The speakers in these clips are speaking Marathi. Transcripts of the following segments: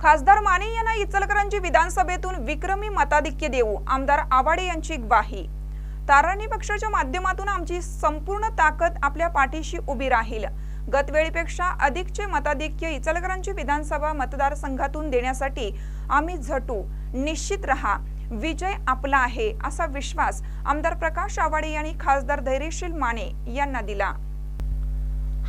खासदार माने यांना इचलकरांची विधानसभेतून विक्रमी मताधिक्य देऊ आमदार आवाडे यांची ग्वाही. ताराणी पक्षाच्या माध्यमातून आमची संपूर्ण ताकद आपल्या पाठीशी उभी राहील. गतवेळीपेक्षा अधिकचे मताधिक्य इचलकरांची विधानसभा मतदारसंघातून देण्यासाठी आम्ही झटू निश्चित रहा विजय आपला आहे असा विश्वास आमदार प्रकाश आवाडे यांनी खासदार धैर्यशील माने यांना दिला.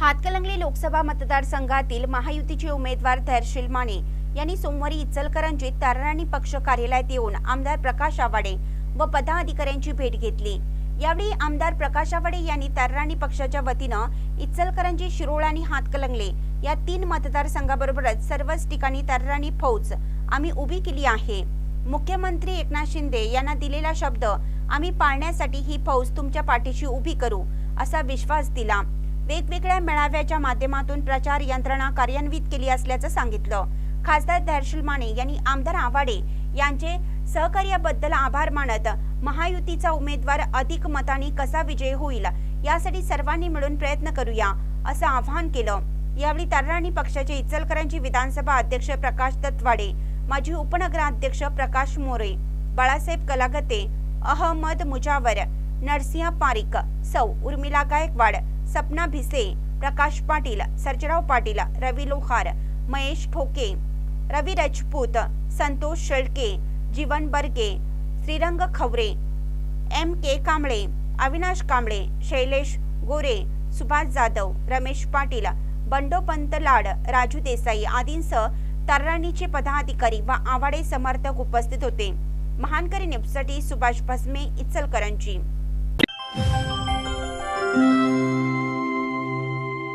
हातकलंगली लोकसभा मतदारसंघातील महायुतीचे उमेदवार धैर्यशील माने यांनी सोमवारी इचलकरंजीत ताराणी पक्ष कार्यालयात येऊन आमदार प्रकाश आवाडे व पदाधिकाऱ्यांची भेट घेतली. यावेळी आमदार प्रकाश आवाडे यांनी ताराणी पक्षाच्या वतीनं इचलकरंजी शिरोळ आणि हातकलंगले या तीन मतदारसंघाबरोबरच सर्वच ठिकाणी ताराणी फौज आम्ही उभी केली आहे. मुख्यमंत्री एकनाथ शिंदे यांना दिलेला शब्द आम्ही पाळण्यासाठी ही फौज तुमच्या पाठीशी उभी करू असा विश्वास दिला. वेगवेगळ्या मेळाव्याच्या माध्यमातून प्रचार यंत्रणा कार्यान्वित केली असल्याचं सांगितलं. खासदार धैर्यशील माने यांनी आमदार आवाडे यांचे सहकार्याबद्दल आभार मानत महायुतीचा उमेदवार अधिक मतांनी कसा विजय होईल यासाठी सर्वांनी मिळून प्रयत्न करूया असं आवाहन केलं. यावेळी ताराणी पक्षाचे इचलकरांची विधानसभा अध्यक्ष प्रकाश दत्तवाडे माजी उपनगराध्यक्ष प्रकाश मोरे बाळासाहेब कलागते अहमद मुजावर नरसिंह पारिक सौ उर्मिला गायकवाड सपना भिसे प्रकाश पाटील सर्जराव पाटील रवी लोहार महेश ठोके रवी राजपूत संतोष शेळके जीवन बर्गे श्रीरंग खवरे एम के कांबळे अविनाश कांबळे शैलेश गोरे सुभाष जाधव रमेश पाटील बंडोपंत लाड राजू देसाई आदींसह तर्राणीचे पदाधिकारी व आवाडे समर्थक उपस्थित होते. महानकरी न्यूजसाठी सुभाष भस्मे इचलकरंजी.